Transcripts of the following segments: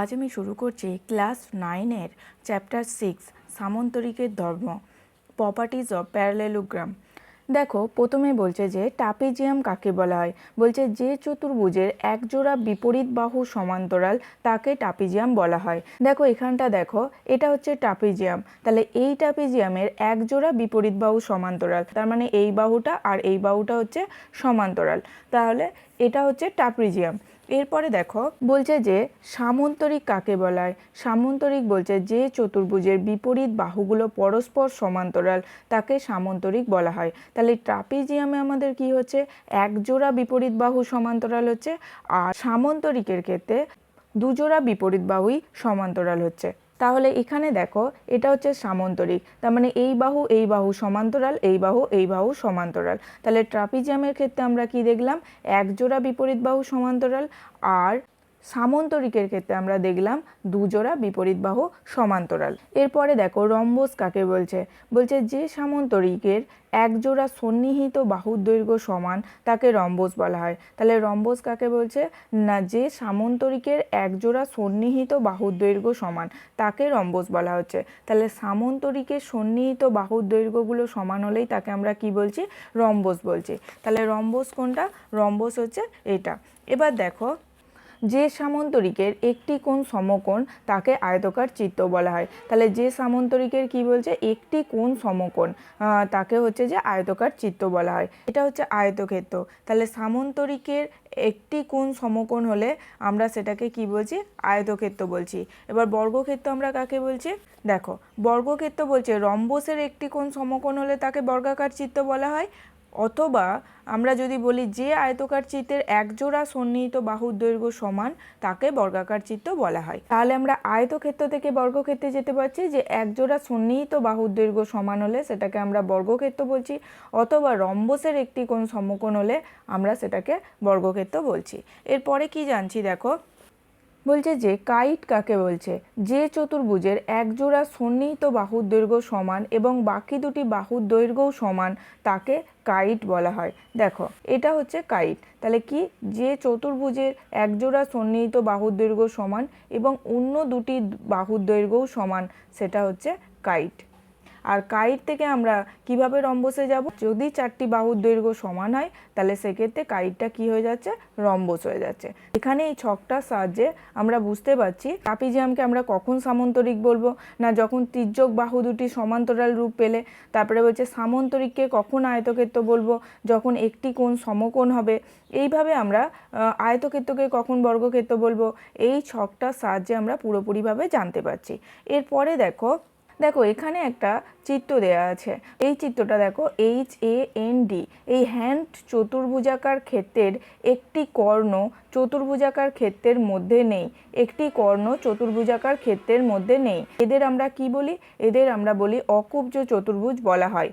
আজ আমি শুরু করছি ক্লাস নাইনের চ্যাপ্টার সিক্স, সামন্তরিকের ধর্ম প্রপার্টিজ অফ প্যারালেলোগ্রাম দেখো, প্রথমে বলছে যে টাপিজিয়াম কাকে বলা হয়? বলছে যে চতুর্ভুজের একজোড়া বিপরীত বাহু সমান্তরাল তাকে টাপিজিয়াম বলা হয়। দেখো, এখানটা দেখো, এটা হচ্ছে টাপিজিয়াম তাহলে এই টাপিজিয়ামের একজোড়া বিপরীত বাহু সমান্তরাল, তার মানে এই বাহুটা আর এই বাহুটা হচ্ছে সমান্তরাল। তাহলে এটা হচ্ছে টাপিজিয়াম এরপরে দেখো, বলছে যে সামন্তরিক কাকে বলায়? সামন্তরিক বলছে যে চতুর্ভুজের বিপরীত বাহুগুলো পরস্পর সমান্তরাল, তাকে সামন্তরিক বলা হয়। তাহলে ট্রাপিজিয়ামে আমাদের কি হচ্ছে? একজোড়া বিপরীত বাহু সমান্তরাল হচ্ছে, আর সামন্তরিকের ক্ষেত্রে দুজোড়া বিপরীত বাহুই সমান্তরাল হচ্ছে। তাহলে এখানে দেখো, এটা হচ্ছে সামন্তরিক। তার মানে এই বাহু এই বাহু সমান্তরাল, এই বাহু এই বাহু সমান্তরাল। তাহলে ট্রাপিজিয়ামের ক্ষেত্রে আমরা কি দেখলাম? এক জোড়া বিপরীত বাহু সমান্তরাল আর সামন্তরিকের ক্ষেত্রে আমরা দেখলাম দুজোড়া বিপরীত বাহু সমান্তরাল। এরপরে দেখো রম্বস কাকে বলছে? বলছে যে সামন্তরিকের একজোড়া সন্নিহিত বাহুর দৈর্ঘ্য সমান তাকে রম্বস বলা হয়। তাহলে রম্বস কাকে বলছে? না, যে সামন্তরিকের একজোড়া সন্নিহিত বাহুর দৈর্ঘ্য সমান তাকে রম্বস বলা হচ্ছে। তাহলে সামন্তরিকের সন্নিহিত বাহুর দৈর্ঘ্যগুলো সমান হলেই তাকে আমরা কি বলছি? রম্বস বলছি। তাহলে রম্বস কোনটা? রম্বস হচ্ছে এটা। এবার দেখো যে সামন্তরিকের একটি কোণ সমকোণ তাকে আয়তকার চিত্ত বলা হয়। তাহলে যে সামন্তরিকের কি বলছে? একটি কোণ সমকোণ তাকে হচ্ছে যে আয়তকার চিত্ত বলা হয়। এটা হচ্ছে আয়তক্ষেত্র। তাহলে সামন্তরিকের একটি কোণ সমকোণ হলে আমরা সেটাকে কি বলছি? আয়তক্ষেত্র বলছি। এবার বর্গক্ষেত্র আমরা কাকে বলছি? দেখো, বর্গক্ষেত্র বলছে রম্বসের একটি কোণ সমকোণ হলে তাকে বর্গাকার চিত্ত বলা হয়। অথবা আমরা যদি বলি যে আয়তকার চিত্রের একজোড়া সন্নিহিত বাহুর দৈর্ঘ্য সমান, তাকে বর্গাকার চিত্র বলা হয়। তাহলে আমরা আয়তক্ষেত্র থেকে বর্গক্ষেত্রে যেতে পারছি যে একজোড়া সন্নিহিত বাহুর দৈর্ঘ্য সমান হলে সেটাকে আমরা বর্গক্ষেত্র বলছি, অথবা রম্বসের একটি কোণ সমকোণ হলে আমরা সেটাকে বর্গক্ষেত্র বলছি। এরপরে কি জানছি দেখো? বলছে যে কাইট কাকে বলছে? যে চতুর্ভুজের একজোড়া সন্নিহিত বাহুর দৈর্ঘ্য সমান এবং বাকি দুটি বাহুর দৈর্ঘ্যও সমান, তাকে কাইট বলা হয়। দেখো, এটা হচ্ছে কাইট তাহলে কি? যে চতুর্ভুজের একজোড়া সন্নিহিত বাহুর দৈর্ঘ্য সমান এবং অন্য দুটি বাহুর দৈর্ঘ্যও সমান, সেটা হচ্ছে কাইট আর কাইট থেকে আমরা কীভাবে রম্বসে যাব? যদি চারটি বাহুর দৈর্ঘ্য সমান হয়, তাহলে সেক্ষেত্রে কাইটটা কি হয়ে যাচ্ছে? রম্বস হয়ে যাচ্ছে। এখানে এই ছকটার সাহায্যে আমরা বুঝতে পারছি ট্রাপিজিয়ামকে আমরা কখন সামন্তরিক বলব, না যখন তির্যক বাহু দুটি সমান্তরাল রূপ পেলে, তারপরে বলছে সামন্তরিককে কখন আয়তক্ষেত্র বলব, যখন একটি কোণ সমকোণ হবে। এইভাবে আমরা আয়তক্ষেত্রকে কখন বর্গক্ষেত্র বলব, এই ছকটার সাহায্যে আমরা পুরোপুরিভাবে জানতে পারছি। এরপরে দেখো দেখো, এখানে একটা চিত্র দেওয়া আছে। এই চিত্রটা দেখো এইচ এ এন ডি এই হ্যান্ড চতুর্ভুজাকার ক্ষেত্রের একটি কর্ণ চতুর্ভুজাকার ক্ষেত্রের মধ্যে নেই। একটি কর্ণ চতুর্ভুজাকার ক্ষেত্রের মধ্যে নেই। এদের আমরা কি বলি? এদের আমরা বলি অকুব্জ চতুর্ভুজ বলা হয়।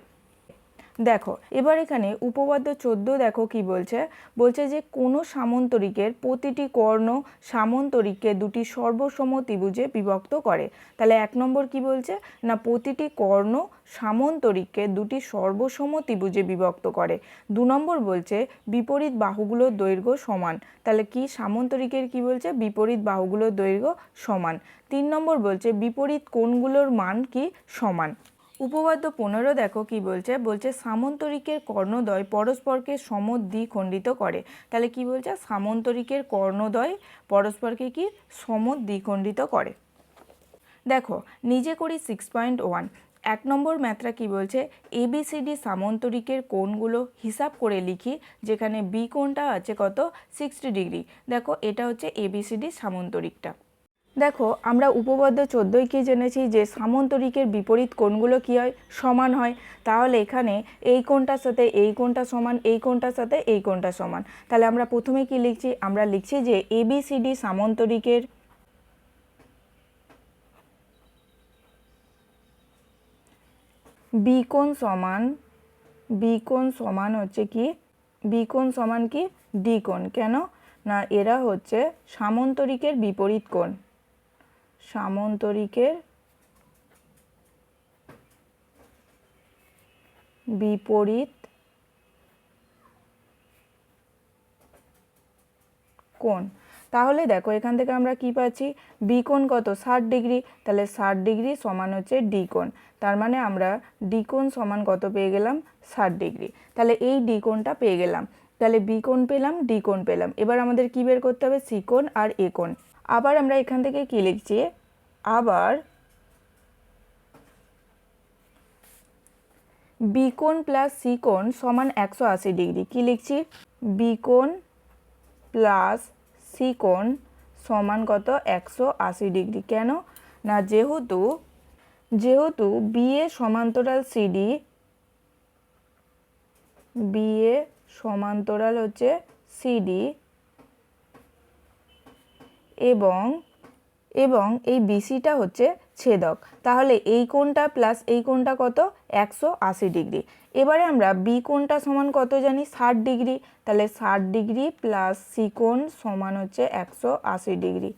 দেখো, এবার এখানে উপপাদ্য চোদ্দ দেখো কি বলছে? বলছে যে কোনো সামন্তরিকের প্রতিটি কর্ণ সামন্তরিককে দুটি সর্বসম ত্রিভুজে বিভক্ত করে। তাহলে এক নম্বর কি বলছে? না, প্রতিটি কর্ণ সামন্তরিককে দুটি সর্বসম ত্রিভুজে বিভক্ত করে। দু নম্বর বলছে বিপরীত বাহুগুলোর দৈর্ঘ্য সমান। তাহলে কি সামন্তরিকের কি বলছে? বিপরীত বাহুগুলোর দৈর্ঘ্য সমান। তিন নম্বর বলছে বিপরীত কোণগুলোর মান কি? সমান। উপপাদ্য পনেরো দেখো কি বলছে? বলছে সামন্তরিকের কর্ণদ্বয় পরস্পরকে সমদ্বিখণ্ডিত করে। তাহলে কি বলছে? সামন্তরিকের কর্ণদ্বয় পরস্পরকে কি? সমদ্বিখণ্ডিত করে। দেখো, নিজে করি সিক্স পয়েন্ট ওয়ান এক নম্বর ম্যাথরা কি বলছে? এবিসিডি সামন্তরিকের কোণগুলো হিসাব করে লিখি, যেখানে বি কোণটা আছে কত? সিক্সটি ডিগ্রি দেখো, এটা হচ্ছে এবিসিডি সামন্তরিকটা। দেখো, আমরা উপপাদ্য চোদ্দোই কি জেনেছি যে সামন্তরিকের বিপরীত কোণগুলো কি হয়? সমান হয়। তাহলে এখানে এই কোণটার সাথে এই কোণটা সমান, এই কোণটার সাথে এই কোণটা সমান। তাহলে আমরা প্রথমে কি লিখছি? আমরা লিখছি যে এবিসিডি সামন্তরিকের বিকোণ সমান বিকোণ সমান হচ্ছে কি? বিকোণ সমান কি? দ্বিকোণ কেন? না, এরা হচ্ছে সামন্তরিকের বিপরীত কোণ। সামন্তরিকের বিপরীত কোণ। তাহলে দেখো, এখান থেকে আমরা কি পাচ্ছি? বি কোণ কত? ষাট ডিগ্রি। তাহলে ষাট ডিগ্রি সমান হচ্ছে ডি কোণ। তার মানে আমরা ডি কোণ সমান কত পেয়ে গেলাম? ষাট ডিগ্রি। তাহলে এই ডি কোণটা পেয়ে গেলাম। তাহলে বি কোণ পেলাম, ডি কোণ পেলাম। এবার আমাদের কি বের করতে হবে? সি কোণ আর এ কোণ। আবার আমরা এখান থেকে কী লিখছি? আবার বি কোণ প্লাস সি কোণ সমান একশো আশি ডিগ্রি। কী লিখছি? বি কোণ প্লাস সি কোণ সমান কত? একশো আশি ডিগ্রি। কেন? না, যেহেতু যেহেতু বি এ সমান্তরাল সিডি বি এ সমান্তরাল হচ্ছে সিডি এবং এবং এই বিসিটা হচ্ছে ছেদক। তাহলে এই কোণটা প্লাস এই কোণটা কত? একশো আশি ডিগ্রি। এবারে আমরা বি কোণটা সমান কত জানি? ষাট ডিগ্রি। তাহলে ষাট ডিগ্রি প্লাস সি কোণ সমান হচ্ছে একশো আশি ডিগ্রি।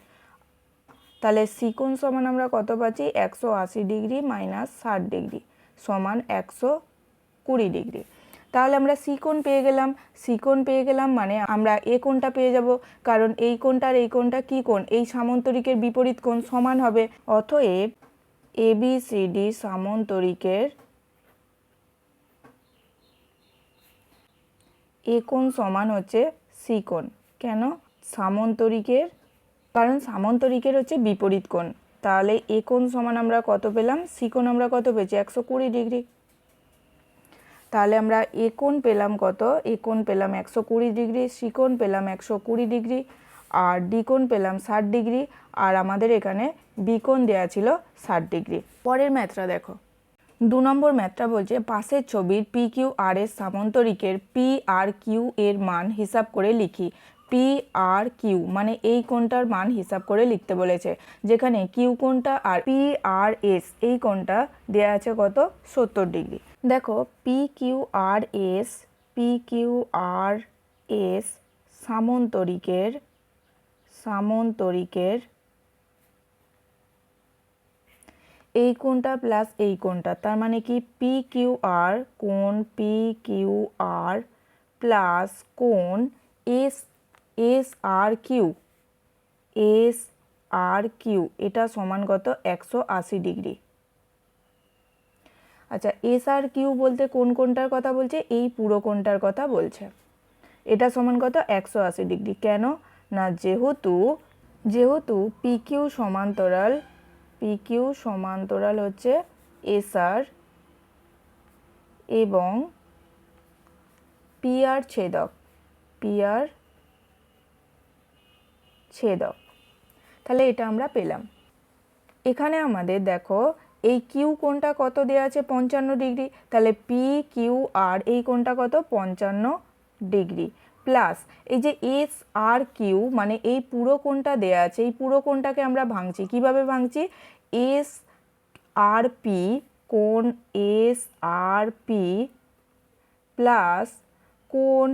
তাহলে সি কোণ সমান আমরা কত পাচ্ছি? একশো আশি ডিগ্রি মাইনাস ষাট ডিগ্রি সমান একশো কুড়ি ডিগ্রি। তাহলে আমরা সি কোণ পেয়ে গেলাম। সি কোণ পেয়ে গেলাম মানে আমরা এ কোণটা পেয়ে যাব, কারণ এই কোণটা আর এই কোণটা কী কোণ? এই সামন্তরিকের বিপরীত কোণ সমান হবে। অতএব এ, বি, সি, ডি সামন্তরিকের এ কোণ সমান হচ্ছে সি কোণ। কেন? সামন্তরিকের, কারণ সামন্তরিকের হচ্ছে বিপরীত কোণ। তাহলে এ কোণ সমান আমরা কত পেলাম? সি কোণ আমরা কত পেয়েছি? একশো কুড়ি ডিগ্রি। তাহলে আমরা এ কোণ পেলাম কত? এ কোণ পেলাম একশো কুড়ি ডিগ্রি সি কোণ পেলাম একশো কুড়ি ডিগ্রি, আর ডিকোণ পেলাম ষাট ডিগ্রি, আর আমাদের এখানে বি কোণ দেওয়া ছিল ষাট ডিগ্রি। পরের ম্যাথটা দেখো। দু নম্বর ম্যাথটা বলছে পাশের ছবির পি কিউ আর এর সামন্তরিকের পি আর কিউ এর মান হিসাব করে লিখি। পি আর কিউ মানে এই কোণটার মান হিসাব করে লিখতে বলেছে। যেখানে কিউ কোণটা আর পি আর এস এই কোণটা দেওয়া আছে কত? সত্তর ডিগ্রি। দেখো P Q R S P Q R S সামন্তরিকের সামন্তরিকের এই কোণটা প্লাস এই কোণটা, তার মানে কি? পি কিউ আর কোণ পি কিউ আর প্লাস কোণ S S R Q, S R Q, এটা সমান কত? একশো আশি ডিগ্রি। আচ্ছা এস আর কিউ বলতে কোন কোনটার কথা বলছে? এই পুরো কোনটার কথা বলছে? এটা সমান কত? একশো আশি ডিগ্রি। কেন? না, যেহেতু যেহেতু পি কিউ সমান্তরাল পি কিউ সমান্তরাল হচ্ছে এস আর এবং পি আর ছেদক। পি আর ছেদক তাহলে এটা আমরা পেলাম। এখানে আমাদের দেখো, এই কিউ কোনটা কত দেওয়া আছে? পঞ্চান্ন ডিগ্রি। তাহলে পি কিউ আর এই কোনটা কত? পঞ্চান্ন ডিগ্রি। প্লাস এই যে এস আর কিউ মানে এই পুরো কোনটা দেওয়া আছে, এই পুরো কোনটাকে আমরা ভাঙছি। কীভাবে ভাঙছি? এস আর পি কোন এস আর পি প্লাস কোন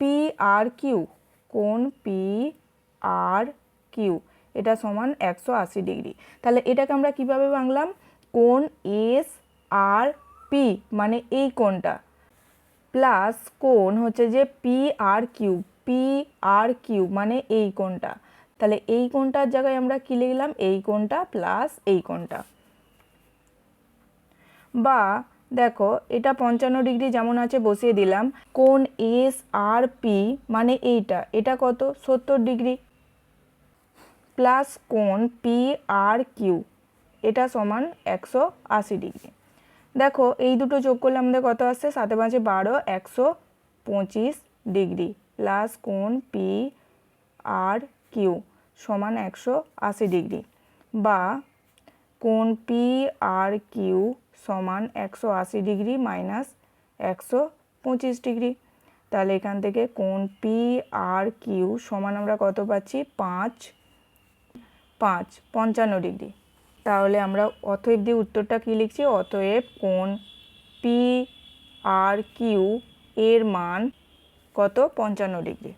পি আর কিউ কোণ পি আর কিউ এটা সমান একশো আশি ডিগ্রি। তাহলে এটাকে আমরা কীভাবে ভাঙলাম? কোণ এস আর পি মানে এই কোণটা। প্লাস কোণ হচ্ছে যে P R Q P R Q মানে এই কোণটা। তাহলে এই কোণটার জায়গায় আমরা কি লিখলাম? এই কোণটা প্লাস এই কোণটা। বা দেখো, এটা পঞ্চান্ন ডিগ্রি যেমন আছে বসিয়ে দিলাম। কোন এস আর পি মানে এইটা, এটা কত? সত্তর ডিগ্রি। প্লাস কোন পি আর কিউ এটা সমান একশো আশি ডিগ্রি। দেখো, এই দুটো যোগ করলে আমাদের কত আসছে? সাথে পাঁচে বারো, একশো পঁচিশ ডিগ্রি। প্লাস কোন পি আর কিউ সমান একশো আশি ডিগ্রি। বা কোন পি আর কিউ সমান একশো আশি ডিগ্রি মাইনাস একশো পঁচিশ ডিগ্রি। তাহলে এখান থেকে কোণ পি আর কিউ সমান আমরা কত পাচ্ছি? পাঁচ। পাঁচ, পঞ্চান্ন ডিগ্রি। তাহলে আমরা অতএব দিয়ে উত্তরটা কী লিখছি? অতএব কোণ পি আর কিউ এর মান কত? পঞ্চান্ন ডিগ্রি।